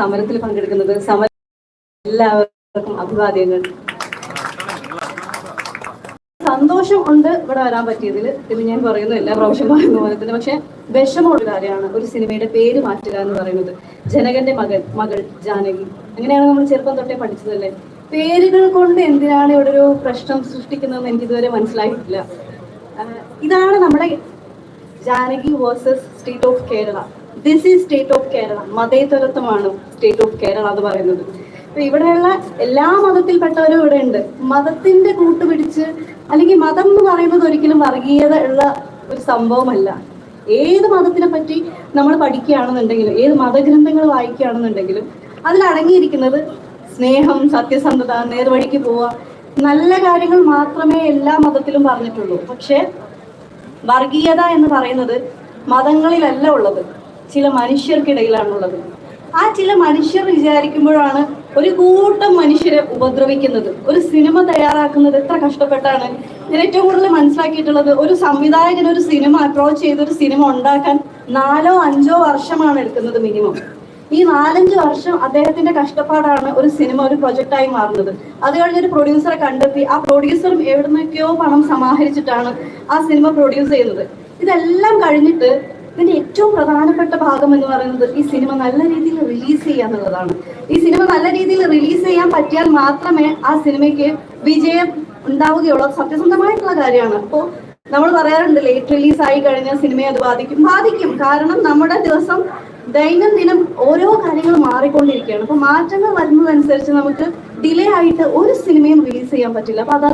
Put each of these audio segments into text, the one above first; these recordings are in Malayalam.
സമരത്തിൽ പങ്കെടുക്കുന്നത് സമര എല്ലാവർക്കും അഭിവാദ്യങ്ങൾ. സന്തോഷം ഉണ്ട് ഇവിടെ വരാൻ പറ്റിയതിൽ ഇത് ഞാൻ പറയുന്നു എല്ലാ പ്രാവശ്യം പറയുന്ന പോലെ തന്നെ. പക്ഷെ വിഷമമുള്ള കാര്യമാണ് ഒരു സിനിമയുടെ പേര് മാറ്റുക എന്ന് പറയുന്നത്. ജനകന്റെ മകൻ മകൾ ജാനകി. അങ്ങനെയാണ് നമ്മൾ ചെറുപ്പം തൊട്ടേ പഠിച്ചതല്ലേ? പേരുകൾ കൊണ്ട് എന്തിനാണ് ഇവിടെ ഒരു പ്രശ്നം സൃഷ്ടിക്കുന്നതെന്ന് എനിക്ക് ഇതുവരെ മനസ്സിലായിട്ടില്ല. ഇതാണ് നമ്മുടെ Janaki versus state of Kerala this is state of Kerala മതേതരത്വമാണ് state of Kerala എന്ന് പറയുന്നത്. ഇവിടെയുള്ള എല്ലാ മതത്തിൽപ്പെട്ടവരും ഇവിടെ ഉണ്ട്. മതത്തിന്റെ കൂട്ടുപിടിച്ച് അല്ലെങ്കിൽ മതം എന്ന് പറയുന്നത് ഒരിക്കലും വർഗീയത ഉള്ള ഒരു സംഭവമല്ല. ഏത് മതത്തിനെ പറ്റി നമ്മൾ പഠിക്കുകയാണെന്നുണ്ടെങ്കിലും ഏത് മതഗ്രന്ഥങ്ങൾ വായിക്കുകയാണെന്നുണ്ടെങ്കിലും അതിൽ അടങ്ങിയിരിക്കുന്നത് സ്നേഹം സത്യസന്ധത നേർവഴിക്ക് പോവുക നല്ല കാര്യങ്ങൾ മാത്രമേ എല്ലാ മതത്തിലും പറഞ്ഞിട്ടുള്ളൂ. പക്ഷെ വർഗീയത എന്ന് പറയുന്നത് മതങ്ങളിലല്ല ഉള്ളത്. ചില മനുഷ്യർക്കിടയിലാണുള്ളത്. ആ ചില മനുഷ്യർ വിചാരിക്കുമ്പോഴാണ് ഒരു കൂട്ടം മനുഷ്യരെ ഉപദ്രവിക്കുന്നത്. ഒരു സിനിമ തയ്യാറാക്കുന്നത് എത്ര കഷ്ടപ്പെട്ടാണ്. ഞാൻ ഏറ്റവും കൂടുതൽ മനസ്സിലാക്കിയിട്ടുള്ളത് ഒരു സംവിധായകൻ ഒരു സിനിമ അപ്രോച്ച് ചെയ്ത് ഒരു സിനിമ ഉണ്ടാക്കാൻ നാലോ അഞ്ചോ വർഷമാണ് എടുക്കുന്നത് മിനിമം ഈ നാലഞ്ച് വർഷം അദ്ദേഹത്തിന്റെ കഷ്ടപ്പാടാണ് ഒരു സിനിമ ഒരു പ്രൊജക്റ്റായി മാറുന്നത്. അത് കഴിഞ്ഞ് ഒരു പ്രൊഡ്യൂസറെ കണ്ടെത്തി ആ പ്രൊഡ്യൂസറും എവിടുന്നൊക്കെയോ പണം സമാഹരിച്ചിട്ടാണ് ആ സിനിമ പ്രൊഡ്യൂസ് ചെയ്യുന്നത്. ഇതെല്ലാം കഴിഞ്ഞിട്ട് ഇതിന്റെ ഏറ്റവും പ്രധാനപ്പെട്ട ഭാഗം എന്ന് പറയുന്നത് ഈ സിനിമ നല്ല രീതിയിൽ റിലീസ് ചെയ്യുക എന്നുള്ളതാണ്. ഈ സിനിമ നല്ല രീതിയിൽ റിലീസ് ചെയ്യാൻ പറ്റിയാൽ മാത്രമേ ആ സിനിമയ്ക്ക് വിജയം ഉണ്ടാവുകയുള്ളൂ. സത്യസന്ധമായിട്ടുള്ള കാര്യമാണ്. അപ്പോൾ നമ്മൾ പറയാറുണ്ട് ലേറ്റ് റിലീസ് ആയി കഴിഞ്ഞാൽ സിനിമയെ അത് ബാധിക്കും. ബാധിക്കും. കാരണം നമ്മുടെ ദിവസം ദൈനംദിനം ഓരോ കാര്യങ്ങൾ മാറിക്കൊണ്ടിരിക്കുകയാണ്. അപ്പൊ മാറ്റങ്ങൾ വരുന്നതനുസരിച്ച് നമുക്ക് ഡിലേ ആയിട്ട് ഒരു സിനിമയും റിലീസ് ചെയ്യാൻ പറ്റില്ല. അപ്പൊ അത്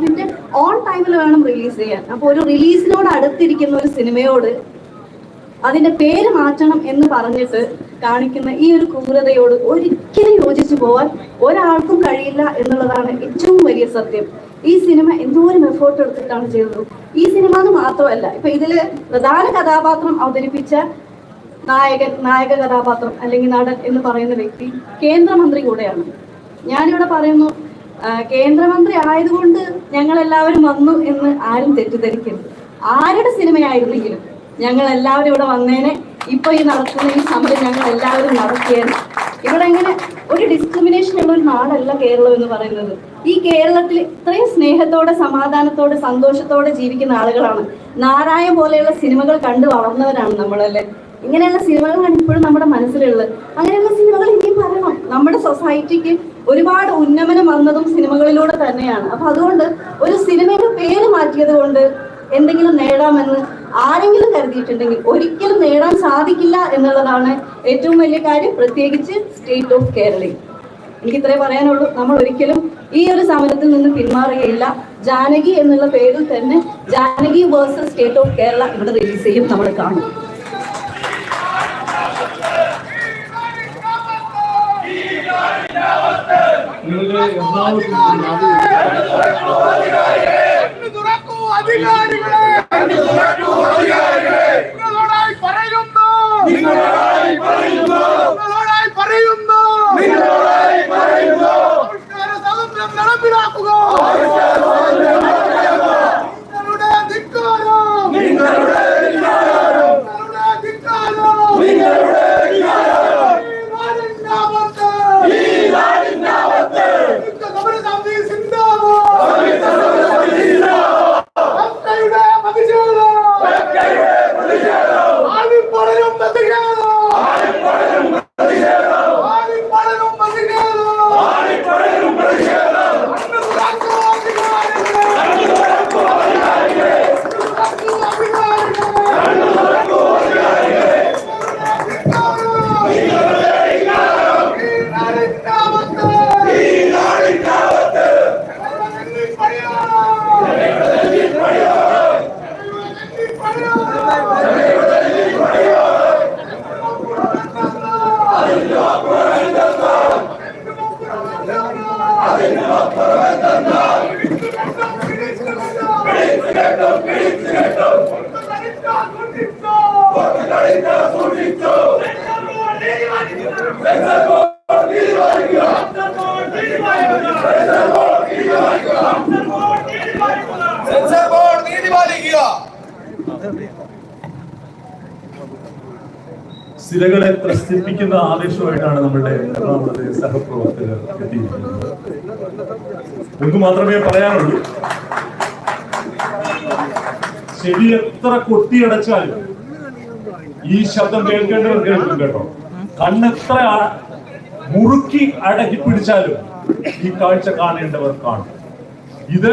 ഓൺ ടൈമിൽ വേണം റിലീസ് ചെയ്യാൻ. അപ്പൊ ഒരു റിലീസിനോട് അടുത്തിരിക്കുന്ന ഒരു സിനിമയോട് അതിന്റെ പേര് മാറ്റണം എന്ന് പറഞ്ഞിട്ട് കാണിക്കുന്ന ഈ ഒരു ക്രൂരതയോട് ഒരിക്കലും യോജിച്ചു പോവാൻ ഒരാൾക്കും കഴിയില്ല എന്നുള്ളതാണ് ഏറ്റവും വലിയ സത്യം. ഈ സിനിമ എന്തോരം എഫേർട്ട് എടുത്തിട്ടാണ് ചെയ്തത്? ഈ സിനിമ എന്ന് മാത്രമല്ല ഇപ്പൊ ഇതിൽ പ്രധാന കഥാപാത്രം അവതരിപ്പിച്ച നായകൻ നായക കഥാപാത്രം അല്ലെങ്കിൽ നടൻ എന്ന് പറയുന്ന വ്യക്തി കേന്ദ്രമന്ത്രി കൂടെയാണ്. ഞാനിവിടെ പറയുന്നു കേന്ദ്രമന്ത്രി ആയതുകൊണ്ട് ഞങ്ങൾ എല്ലാവരും വന്നു എന്ന് ആരും തെറ്റിദ്ധരിക്കരുത്. ആരുടെ സിനിമയായിരുന്നെങ്കിലും ഞങ്ങൾ എല്ലാവരും ഇവിടെ വന്നേനെ. ഇപ്പൊ ഈ നടക്കുന്ന ഈ സമരം ഞങ്ങൾ എല്ലാവരും നടത്തിയേനെ. ഇവിടെ എങ്ങനെ ഒരു ഡിസ്ക്രിമിനേഷൻ ഉള്ള ഒരു നാടല്ല കേരളം എന്ന് പറയുന്നത്. ഈ കേരളത്തിൽ ഇത്രയും സ്നേഹത്തോടെ സമാധാനത്തോടെ സന്തോഷത്തോടെ ജീവിക്കുന്ന ആളുകളാണ്. നാരായം പോലെയുള്ള സിനിമകൾ കണ്ടു വളർന്നവരാണ് നമ്മളല്ലേ. ഇങ്ങനെയുള്ള സിനിമകൾ കണ്ടിപ്പോഴും നമ്മുടെ മനസ്സിലുള്ളത്. അങ്ങനെയുള്ള സിനിമകൾ ഇനിയും പറയണം നമ്മുടെ സൊസൈറ്റിക്ക് ഒരുപാട് ഉന്നമനം വന്നതും സിനിമകളിലൂടെ തന്നെയാണ്. അപ്പൊ അതുകൊണ്ട് ഒരു സിനിമയുടെ പേര് മാറ്റിയത് കൊണ്ട് എന്തെങ്കിലും നേടാമെന്ന് ആരെങ്കിലും കരുതിയിട്ടുണ്ടെങ്കിൽ ഒരിക്കലും നേടാൻ സാധിക്കില്ല എന്നുള്ളതാണ് ഏറ്റവും വലിയ കാര്യം. പ്രത്യേകിച്ച് സ്റ്റേറ്റ് ഓഫ് കേരളയിൽ എനിക്ക് ഇത്രേ പറയാനുള്ളൂ. നമ്മൾ ഒരിക്കലും ഈ ഒരു സമരത്തിൽ നിന്ന് പിന്മാറുകയില്ല. ജാനകി എന്നുള്ള പേരിൽ തന്നെ Janaki versus state of Kerala ഇവിടെ റിലീസ് ചെയ്യും. നമ്മൾ കാണും. എറണാകുളത്ത് അധികാരികളെ സെൻസർ പ്രസിദ്ധിപ്പിക്കുന്ന ആവേശമായിട്ടാണ് നമ്മുടെ എറണാകുളത്തെ സഹപ്രവർത്തകർ എത്തിയിരിക്കുന്നത്. ഒന്ന് മാത്രമേ പറയാനുള്ളൂ. ശരി എത്ര കൊട്ടിയടച്ചാലും ഈ ശബ്ദം കേൾക്കേണ്ടവർ കേൾക്കും കേട്ടോ. കണ്ണെത്ര മുറുക്കി അടക്കി പിടിച്ചാലും ഈ കാഴ്ച കാണേണ്ടവർ കാണും. ഇത്